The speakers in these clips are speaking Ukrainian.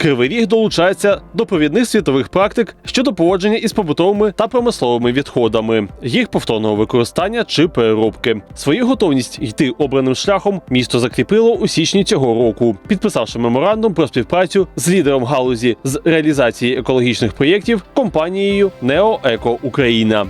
Кривий ріг долучається до провідних світових практик щодо поводження із побутовими та промисловими відходами, їх повторного використання чи переробки. Свою готовність йти обраним шляхом місто закріпило у січні цього року, підписавши меморандум про співпрацю з лідером галузі з реалізації екологічних проєктів компанією Нео Еко Україна.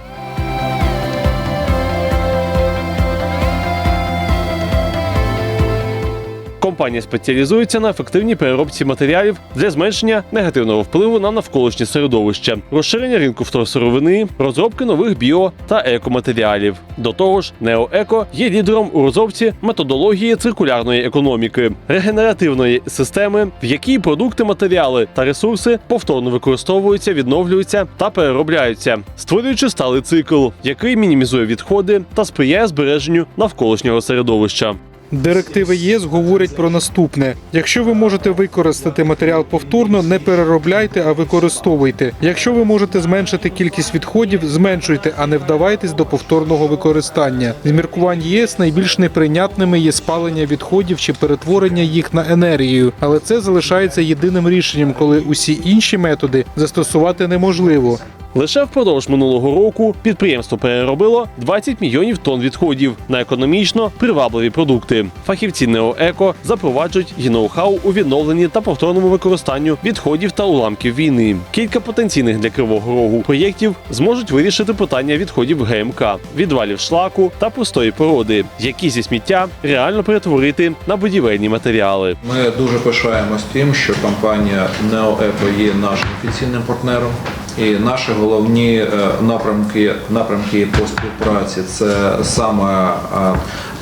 Компанія спеціалізується на ефективній переробці матеріалів для зменшення негативного впливу на навколишнє середовище, розширення ринку вторсировини, розробки нових біо та екоматеріалів. До того ж, Неоеко є лідером у розробці методології циркулярної економіки, регенеративної системи, в якій продукти, матеріали та ресурси повторно використовуються, відновлюються та переробляються, створюючи сталий цикл, який мінімізує відходи та сприяє збереженню навколишнього середовища. Директиви ЄС говорять про наступне: якщо ви можете використати матеріал повторно, не переробляйте, а використовуйте. Якщо ви можете зменшити кількість відходів, зменшуйте, а не вдавайтесь до повторного використання. З міркувань ЄС найбільш неприйнятними є спалення відходів чи перетворення їх на енергію, але це залишається єдиним рішенням, коли усі інші методи застосувати неможливо. Лише впродовж минулого року підприємство переробило 20 мільйонів тонн відходів на економічно привабливі продукти. Фахівці Неоеко запроваджують і ноу-хау у відновленні та повторному використанню відходів та уламків війни. Кілька потенційних для кривого рогу проєктів зможуть вирішити питання відходів ГМК, відвалів шлаку та пустої породи, які зі сміття реально перетворити на будівельні матеріали. Ми дуже пишаємось тим, що компанія NeoEco є нашим офіційним партнером. І наші головні е, напрямки, напрямки по співпраці це саме е,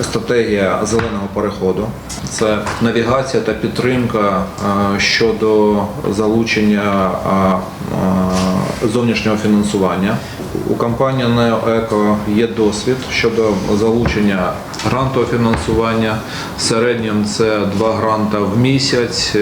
стратегія зеленого переходу, це навігація та підтримка е, щодо залучення зовнішнього фінансування. У компанії NeoEco є досвід щодо залучення грантового фінансування. Середнім це два гранта в місяць.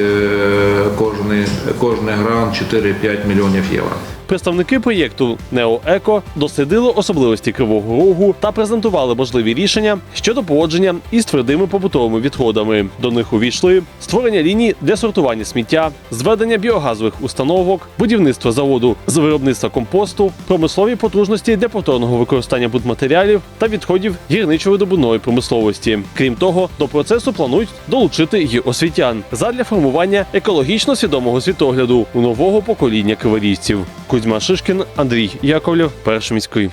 Кожний, кожний грант 4-5 мільйонів євро. Представники проєкту Неоеко дослідили особливості кривого рогу та презентували можливі рішення щодо поводження із твердими побутовими відходами. До них увійшли створення ліній для сортування сміття, зведення біогазових установок, будівництво заводу з виробництва компосту, промислові потужності для повторного використання будматеріалів та відходів гірничо-видобувної промисловості. Крім того, до процесу планують долучити й освітян задля формування екологічно свідомого світогляду у нового покоління криворізців. Кузьма Шишкін, Андрій Яковлєв, перший міський.